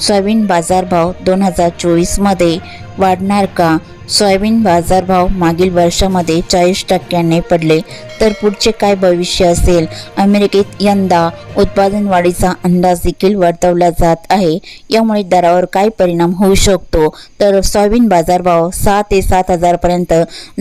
Soybean बाजारभाव दोन हजार चोवीसमध्ये वाढणार का? सोयाबीन बाजारभाव मागील वर्षामध्ये चाळीस टक्क्यांनी पडले. तर पुढचे काय भविष्य असेल? अमेरिकेत यंदा उत्पादन वाढीचा अंदाज देखील वर्तवला जात आहे. यामुळे दरावर काय परिणाम होऊ शकतो? तर सोयाबीन बाजारभाव सहा ते सात हजारपर्यंत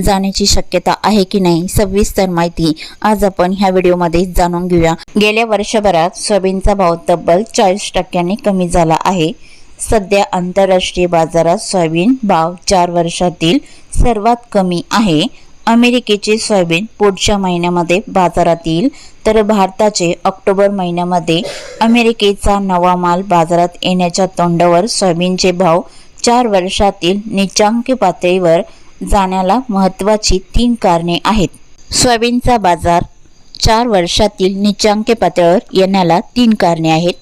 जाण्याची शक्यता आहे की नाही? सविस्तर माहिती आज आपण ह्या व्हिडिओमध्ये जाणून घेऊया. गेल्या वर्षभरात सोयाबीनचा भाव तब्बल चाळीस टक्क्यांनी कमी झाला आहे. सध्या आंतरराष्ट्रीय बाजारात सोयाबीन भाव चार वर्षातील सर्वात कमी आहे. अमेरिकेचे सोयाबीन पुढच्या महिन्यामध्ये बाजारात येईल तर भारताचे ऑक्टोबर महिन्यामध्ये अमेरिकेचा नवा माल बाजारात येण्याच्या तोंडावर सोयाबीनचे भाव चार वर्षातील निचांकी पातळीवर जाण्याला महत्त्वाची तीन कारणे आहेत. सोयाबीनचा बाजार चार वर्षातील निचांकी पातळीवर येण्याला तीन कारणे आहेत.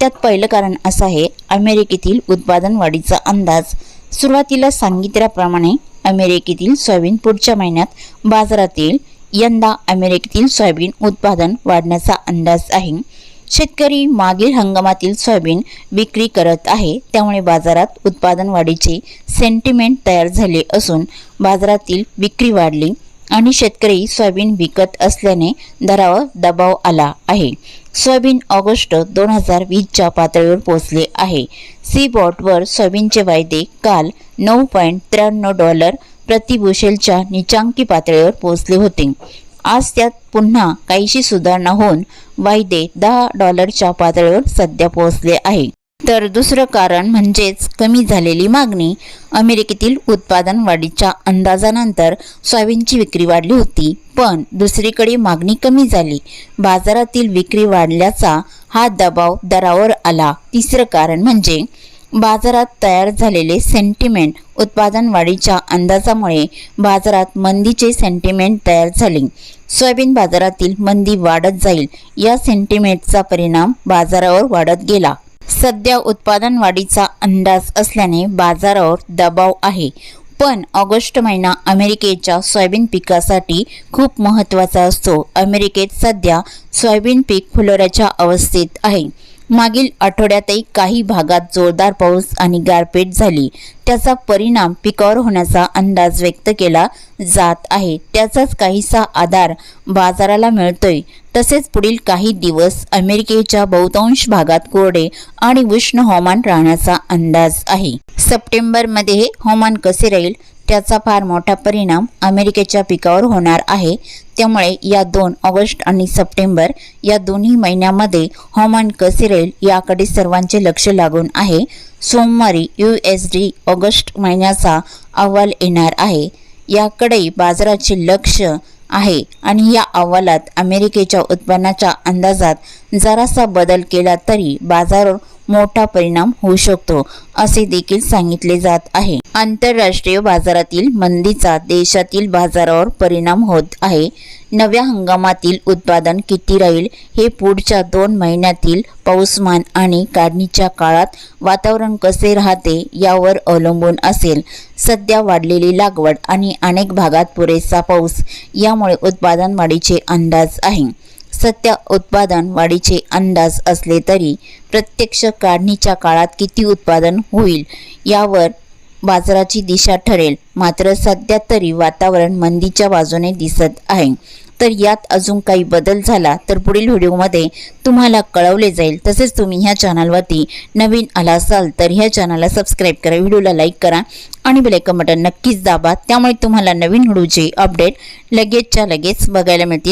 त्यात पहिलं कारण असं आहे अमेरिकेतील उत्पादन वाढीचा अंदाज. सुरुवातीला सांगितल्याप्रमाणे अमेरिकेतील सोयाबीन पुढच्या महिन्यात बाजारात येईल यंदा अमेरिकेतील सोयाबीन उत्पादन वाढण्याचा अंदाज आहे. शेतकरी मागील हंगामातील सोयाबीन विक्री करत आहे त्यामुळे बाजारात उत्पादन वाढीचे सेंटिमेंट तयार झाले असून बाजारातील विक्री वाढली आणि शेतकरी सोयाबीन विकत असल्याने दरावर दबाव आला आहे. सोयाबीन ऑगस्ट दोन हजार वीसच्या पातळीवर पोहोचले आहे. सी बॉटवर सोयाबीनचे वायदे काल नऊ पॉईंट त्र्याण्णव डॉलर प्रतिबुशेलच्या निचांकी पातळीवर पोहोचले होते. आज त्यात पुन्हा काहीशी सुधारणा होऊन वायदे दहा डॉलरच्या पातळीवर सध्या पोहोचले आहे. तर दुसरं कारण म्हणजेच कमी झालेली मागणी. अमेरिकेतील उत्पादन वाढीच्या अंदाजानंतर सोयाबीनची विक्री वाढली होती पण दुसरीकडे मागणी कमी झाली. बाजारातील विक्री वाढल्याचा हा दबाव दरावर आला. तिसरं कारण म्हणजे बाजारात तयार झालेले सेंटिमेंट उत्पादन वाढीच्या अंदाजामुळे बाजारात मंदीचे सेंटिमेंट तयार झाले. सोयाबीन बाजारातील मंदी वाढत जाईल या सेंटिमेंटचा परिणाम बाजारावर वाढत गेला. सध्या उत्पादन वाढीचा अंदाज असल्याने बाजारावर दबाव आहे. पण ऑगस्ट महिना अमेरिकेच्या सोयाबीन पिकासाठी खूप महत्त्वाचा असतो. अमेरिकेत सध्या सोयाबीन पीक फुलोऱ्याच्या अवस्थेत आहे. मागील आठवड्यातही काही भागात जोरदार पाऊस आणि गारपीट झाली. त्याचा परिणाम पिकावर होण्याचा अंदाज व्यक्त केला जात आहे. त्याचाच काहीसा आधार बाजाराला मिळतोय. तसेच पुढील काही दिवस अमेरिकेच्या बहुतांश भागात कोरडे आणि उष्ण हवामान राहण्याचा अंदाज आहे. सप्टेंबरमध्ये हे हवामान कसे राहील? त्याचा फार मोठा परिणाम अमेरिकेच्या पिकावर होणार आहे. त्यामुळे या दोन ऑगस्ट आणि सप्टेंबर या दोन्ही महिन्यामध्ये हवामान कसे राहील याकडे सर्वांचे लक्ष लागून आहे. सोमवारी यू एस डी ऑगस्ट महिन्याचा अहवाल येणार आहे. याकडे बाजाराचे लक्ष आहे आणि या अहवालात अमेरिकेच्या उत्पन्नाच्या अंदाजात जरासा बदल केला तरी बाजार मोठा परिणाम होऊ शकतो असे देखील सांगितले जात आहे. आंतरराष्ट्रीय बाजारातील मंदीचा देशातील बाजारावर परिणाम होत आहे. नव्या हंगामातील उत्पादन किती राहील हे पुढच्या दोन महिन्यातील पाऊसमान आणि काढणीच्या काळात वातावरण कसे राहते यावर अवलंबून असेल. सध्या वाढलेली लागवड आणि अनेक भागात पुरेसा पाऊस यामुळे उत्पादन वाढीचे अंदाज आहे. सध्या उत्पादन वाढीचे अंदाज असले तरी प्रत्यक्ष काढणीच्या काळात किती उत्पादन होईल यावर बाजाराची दिशा ठरेल. मात्र सध्या तरी वातावरण मंदीच्या बाजूने दिसत आहे. तर यात अजून काही बदल झाला तर पुढील व्हिडिओमध्ये तुम्हाला कळवले जाईल. तसेच तुम्ही ह्या चॅनलवरती नवीन आला असाल तर ह्या चॅनलला सबस्क्राईब करा व्हिडिओला लाईक करा आणि बेलायकन बटन नक्कीच दाबा. त्यामुळे तुम्हाला नवीन व्हिडिओचे अपडेट लगेचच्या लगेच बघायला मिळतील.